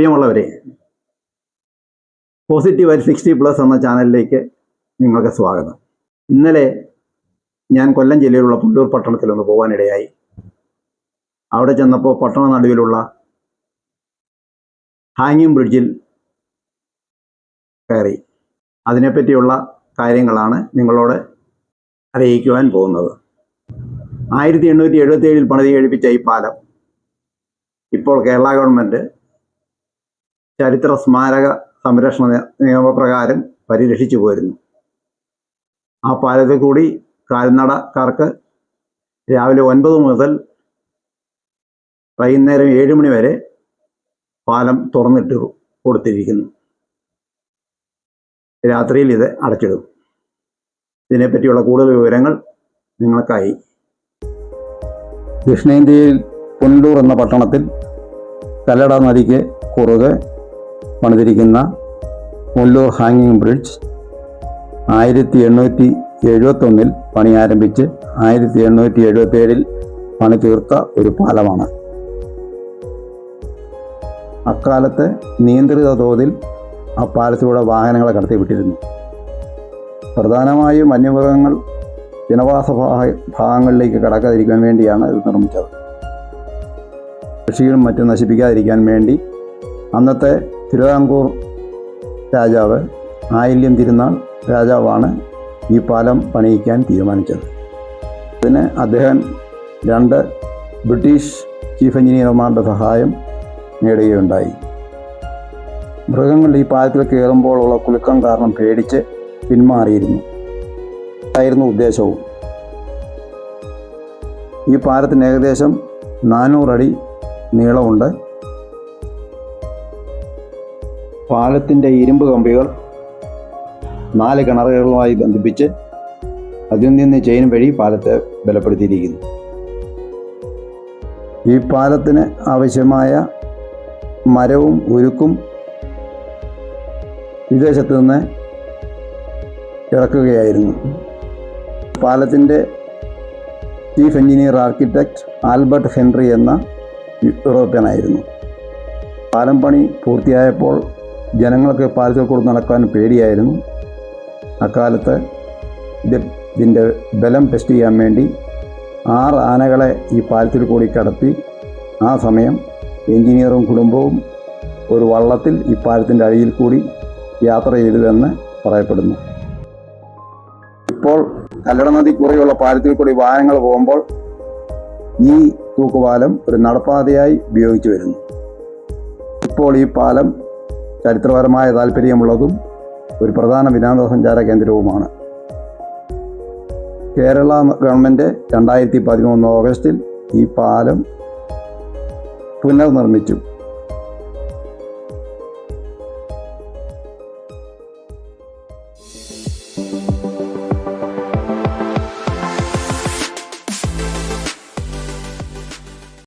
പ്രിയമുള്ളവരെ positive at sixty plus എന്ന ചാനലിലേക്ക് നിങ്ങൾക്ക് സ്വാഗതം. ഇന്നലെ ഞാൻ കൊല്ലം ജില്ലയിലുള്ള പുല്ലൂർ പട്ടണത്തിലൊന്ന് പോകാനിടയായി. അവിടെ ചെന്നപ്പോൾ പട്ടണ നടുവിലുള്ള ഹാങ്ങിങ് ബ്രിഡ്ജിൽ കയറി. അതിനെപ്പറ്റിയുള്ള കാര്യങ്ങളാണ് നിങ്ങളോട് അറിയിക്കുവാൻ പോകുന്നത്. ആയിരത്തി എണ്ണൂറ്റി എഴുപത്തി ഏഴിൽ പണിതി കഴിപ്പിച്ച ഈ പാലം ഇപ്പോൾ കേരള ഗവൺമെന്റ് ചരിത്ര സ്മാരക സംരക്ഷണ നിയമപ്രകാരം പരിരക്ഷിച്ചു പോരുന്നു. ആ പാലത്തിൽ കൂടി കാൽനടക്കാർക്ക് രാവിലെ ഒൻപത് മുതൽ വൈകുന്നേരം ഏഴ് മണി വരെ പാലം തുറന്നിട്ട് കൊടുത്തിരിക്കുന്നു. രാത്രിയിൽ ഇത് അടച്ചിടും. ഇതിനെപ്പറ്റിയുള്ള കൂടുതൽ വിവരങ്ങൾ നിങ്ങൾക്കായി. ദക്ഷിണേന്ത്യയിൽ പുനലൂർ എന്ന പട്ടണത്തിൽ കല്ലട നദിക്ക് കുറുകെ പണിതിരിക്കുന്ന മുല്ലൂർ ഹാങ്ങിങ് ബ്രിഡ്ജ് ആയിരത്തി എണ്ണൂറ്റി എഴുപത്തൊന്നിൽ പണി ആരംഭിച്ച് ആയിരത്തി എണ്ണൂറ്റി എഴുപത്തേഴിൽ പണി തീർത്ത ഒരു പാലമാണ്. അക്കാലത്ത് നിയന്ത്രിത തോതിൽ ആ പാലത്തിലൂടെ വാഹനങ്ങളെ കടത്തിവിട്ടിരുന്നു. പ്രധാനമായും വന്യമൃഗങ്ങൾ ജനവാസ ഭാഗ- ഭാഗങ്ങളിലേക്ക് കടക്കാതിരിക്കാൻ വേണ്ടിയാണ് ഇത് നിർമ്മിച്ചത്. കൃഷികളും മറ്റും നശിപ്പിക്കാതിരിക്കാൻ വേണ്ടി അന്നത്തെ തിരുവിതാംകൂർ രാജാവ് ആയില്യം തിരുനാൾ രാജാവാണ് ഈ പാലം പണിയിക്കാൻ തീരുമാനിച്ചത്. അതിന് അദ്ദേഹം രണ്ട് ബ്രിട്ടീഷ് ചീഫ് എഞ്ചിനീയർമാരുടെ സഹായം നേടുകയുണ്ടായി. മൃഗങ്ങൾ ഈ പാലത്തിൽ കയറുമ്പോഴുള്ള കുലുക്കം കാരണം പേടിച്ച് പിന്മാറിയിരുന്നു. ആയിരുന്നു ഉദ്ദേശവും. ഈ പാലത്തിന് ഏകദേശം നാനൂറടി നീളമുണ്ട്. പാലത്തിന്റെ ഇരുമ്പ് കമ്പികൾ നാല് കിണറുകളുമായി ബന്ധിപ്പിച്ച് അതിൽ നിന്ന് ചെയിൻ വഴി പാലത്തെ ബലപ്പെടുത്തിയിരിക്കുന്നു. ഈ പാലത്തിന് ആവശ്യമായ മരവും ഉരുക്കും വിദേശത്തു നിന്ന് ഇറക്കുകയായിരുന്നു. പാലത്തിന്റെ chief engineer architect Albert Henry എന്ന യൂറോപ്യനായിരുന്നു. പാലം പണി പൂർത്തിയായപ്പോൾ ജനങ്ങൾക്ക് പാലത്തിൽ കൂടെ നടക്കാൻ പേടിയായിരുന്നു. അക്കാലത്ത് ഇത് ഇതിന്റെ ബലം ടെസ്റ്റ് ചെയ്യാൻ വേണ്ടി ആറ് ആനകളെ ഈ പാലത്തിൽ കൂടി കടത്തി. ആ സമയം എഞ്ചിനീയറും കുടുംബവും ഒരു വള്ളത്തിൽ ഈ പാലത്തിന്റെ അടിയിൽ കൂടി യാത്ര ചെയ്തുവെന്ന് പറയപ്പെടുന്നു. ഇപ്പോൾ കല്ലട നദി കുറയുള്ള പാലത്തിൽ കൂടി വാഹനങ്ങൾ പോകുമ്പോൾ ഈ തൂക്കുപാലം ഒരു നടപ്പാതയായി ഉപയോഗിച്ചു വരുന്നു. ഇപ്പോൾ ഈ പാലം ചരിത്രപരമായ താല്പര്യമുള്ളതും ഒരു പ്രധാന വിനോദസഞ്ചാര കേന്ദ്രവുമാണ്. കേരള ഗവൺമെന്റ് രണ്ടായിരത്തി പതിമൂന്ന് ഓഗസ്റ്റിൽ ഈ പാലം പുനർനിർമ്മിച്ചു.